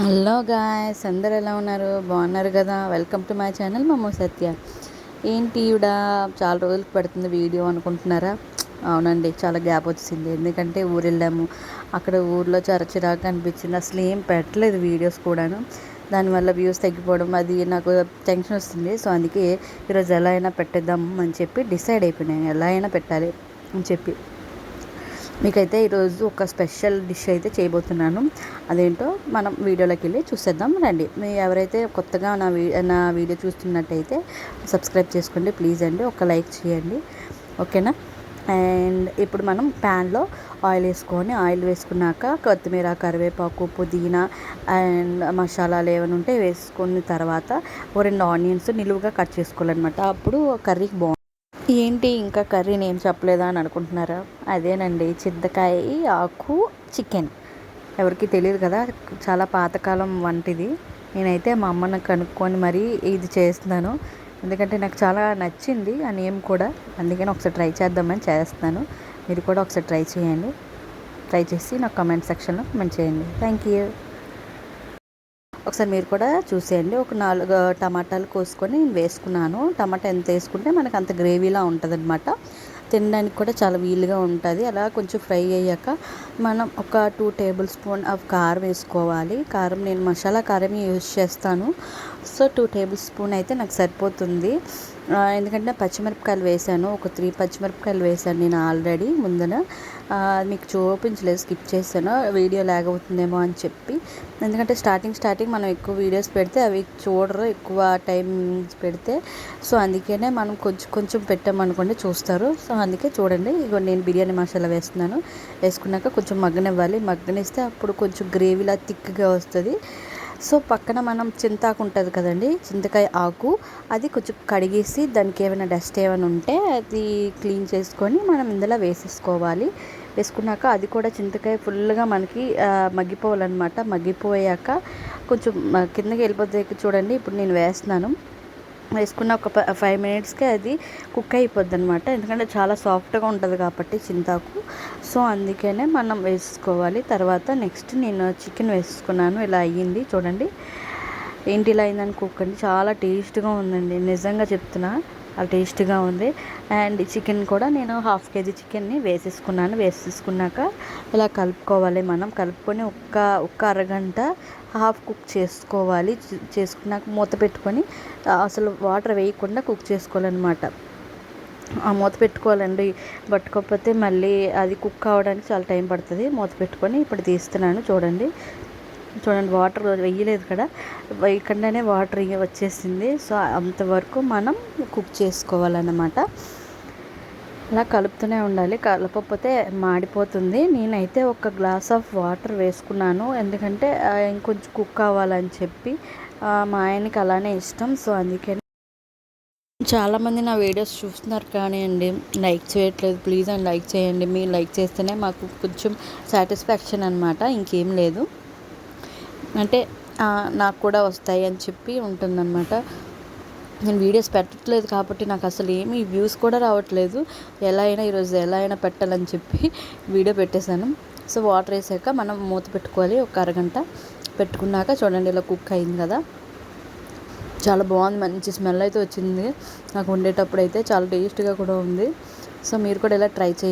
Hello guys అందరు ఎలా ఉన్నారు? బాగున్నారు కదా? వెల్కమ్ టు మై ఛానల్ మమ్మో సత్య. ఏంటి ఈవిడ చాలా రోజులకు పడుతుంది వీడియో అనుకుంటున్నారా? అవునండి చాలా గ్యాప్ వచ్చింది ఎందుకంటే ఊరు వెళ్ళాము అక్కడ ఊర్లో చరచిరాకు అనిపించింది. అసలు ఏం పెట్టలేదు వీడియోస్ కూడాను. దానివల్ల వ్యూస్ తగ్గిపోవడం అది నాకు టెన్షన్ వస్తుంది. సో అందుకే ఈరోజు ఎలా అయినా పెట్టేద్దాం అని చెప్పి డిసైడ్ అయిపోయినాను ఎలా అయినా పెట్టాలి అని చెప్పి. మీకైతే ఈరోజు ఒక స్పెషల్ డిష్ అయితే చేయబోతున్నాను. అదేంటో మనం వీడియోలోకి వెళ్ళి చూసేద్దాం రండి. మీ ఎవరైతే కొత్తగా నా వీ నా వీడియో చూస్తున్నట్టయితే సబ్స్క్రైబ్ చేసుకోండి. ప్లీజ్ అండి ఒక లైక్ చేయండి. ఓకేనా? అండ్ ఇప్పుడు మనం ప్యాన్లో ఆయిల్ వేసుకొని ఆయిల్ వేసుకున్నాక కొత్తిమీర కరివేపాకు పుదీనా అండ్ మసాలాలు ఏమైనా ఉంటే వేసుకున్న తర్వాత ఓ రెండు ఆనియన్స్ నిలువుగా కట్ చేసుకోవాలన్నమాట. అప్పుడు కర్రీకి బాగుంటుంది. ఏంటి ఇంకా కర్రీ నేను చెప్పలేదా అని అనుకుంటున్నారా? అదేనండి చింతకాయ ఆకు చికెన్. ఎవరికి తెలియదు కదా చాలా పాతకాలం వంటిది. నేనైతే మా అమ్మని కనుక్కొని మరీ ఇది చేస్తున్నాను. ఎందుకంటే నాకు చాలా నచ్చింది ఆ నేమ్ కూడా. అందుకని ఒకసారి ట్రై చేద్దామని చేస్తున్నాను. మీరు కూడా ఒకసారి ట్రై చేయండి. ట్రై చేసి నాకు కమెంట్ సెక్షన్లో కమెంట్ చేయండి. Thank you. ఒకసారి మీరు కూడా చూసేయండి. ఒక నాలుగు టమాటాలు కోసుకొని వేసుకున్నాను. టమాటా ఎంత వేసుకుంటే మనకు అంత గ్రేవీలా ఉంటుంది అనమాట తినడానికి కూడా చాలా వీలుగా ఉంటుంది. అలా కొంచెం ఫ్రై అయ్యాక మనం ఒక టూ టేబుల్ స్పూన్ ఆఫ్ కారం వేసుకోవాలి. కారం నేను మసాలా కారం యూజ్ చేస్తాను. సో టూ టేబుల్ స్పూన్ అయితే నాకు సరిపోతుంది. ఎందుకంటే పచ్చిమిరపకాయలు వేసాను. ఒక త్రీ పచ్చిమిరపకాయలు వేసాను నేను ఆల్రెడీ ముందర. మీకు చూపించలేదు స్కిప్ చేశాను. వీడియో లాగ్ అవుతుందేమో అని చెప్పి. ఎందుకంటే స్టార్టింగ్ స్టార్టింగ్ మనం ఎక్కువ వీడియోస్ పెడితే అవి చూడరు ఎక్కువ టైం పెడితే. సో అందుకనే మనం కొంచెం కొంచెం పెట్టామనుకోండి చూస్తారు. సో అందుకే చూడండి. ఇగో నేను బిర్యానీ మసాలా వేస్తున్నాను. వేసుకున్నాక కొంచెం మగ్గనివ్వాలి. మగ్గనిస్తే అప్పుడు కొంచెం గ్రేవీలా థిక్గా వస్తుంది. సో పక్కన మనం చింతాకు ఉంటుంది కదండి చింతకాయ ఆకు అది కొంచెం కడిగేసి దానికి ఏమైనా డస్ట్ ఏమైనా ఉంటే అది క్లీన్ చేసుకొని మనం ఇందులో వేసేసుకోవాలి. వేసుకున్నాక అది కూడా చింతకాయ ఫుల్గా మనకి మగ్గిపోవాలన్నమాట. మగ్గిపోయాక కొంచెం కిందకి వెళ్ళిపోతే చూడండి ఇప్పుడు నేను వేస్తున్నాను. వేసుకున్న ఒక ఫైవ్ మినిట్స్కే అది కుక్ అయిపోద్ది అనమాట ఎందుకంటే చాలా సాఫ్ట్గా ఉంటుంది కాబట్టి చింతాకు. సో అందుకనే మనం వేసుకోవాలి. తర్వాత నెక్స్ట్ నేను చికెన్ వేసుకున్నాను. ఇలా అయ్యింది. చూడండి. ఏంటి ఇలా అయిందని కుక్ అండి. చాలా టేస్ట్గా ఉందండి. నిజంగా చెప్తున్నా. చాలా టేస్ట్గా ఉంది. అండ్ చికెన్ కూడా నేను హాఫ్ కేజీ చికెన్ని వేసేసుకున్నాను. వేసేసుకున్నాక ఇలా కలుపుకోవాలి మనం. కలుపుకొని ఒక్క ఒక్క అరగంట హాఫ్ కుక్ చేసుకోవాలి. చేసుకున్నాక మూత పెట్టుకొని అసలు వాటర్ వేయకుండా కుక్ చేసుకోవాలన్నమాట. ఆ మూత పెట్టుకోవాలండి. పట్టుకోకపోతే మళ్ళీ అది కుక్ అవ్వడానికి చాలా టైం పడుతుంది. మూత పెట్టుకొని ఇప్పుడు తీస్తున్నాను. చూడండి. చూడండి వాటర్ వేయలేదు కదా. ఇక్కడనే వాటర్ వచ్చేసింది. సో అంతవరకు మనం కుక్ చేసుకోవాలన్నమాట. అలా కలుపుతూనే ఉండాలి. కలపకపోతే మాడిపోతుంది. నేనైతే ఒక గ్లాస్ ఆఫ్ వాటర్ వేసుకున్నాను. ఎందుకంటే ఇంకొంచెం కుక్ కావాలని చెప్పి మా ఆయనకి అలానే ఇష్టం. సో అందుకని చాలామంది నా వీడియోస్ చూస్తున్నారు కానీ అండి లైక్ చేయట్లేదు. ప్లీజ్ అండ్ లైక్ చేయండి. మీరు లైక్ చేస్తేనే మాకు కొంచెం సాటిస్ఫాక్షన్ అనమాట ఇంకేం లేదు. అంటే నాకు కూడా వస్తాయి అని చెప్పి ఉంటుందన్నమాట. నేను వీడియోస్ పెట్టట్లేదు కాబట్టి నాకు అసలు ఏమీ వ్యూస్ కూడా రావట్లేదు. ఎలా అయినా ఈరోజు ఎలా అయినా పెట్టాలని చెప్పి వీడియో పెట్టేశాను. సో వాటర్ వేసాక మనం మూత పెట్టుకోవాలి. ఒక అరగంట పెట్టుకున్నాక చూడండి ఇలా కుక్ అయింది కదా. చాలా బాగుంది. మంచి స్మెల్ అయితే వచ్చింది. నాకు వండేటప్పుడు అయితే చాలా టేస్ట్గా కూడా ఉంది. సో మీరు కూడా ఇలా ట్రై చేయండి.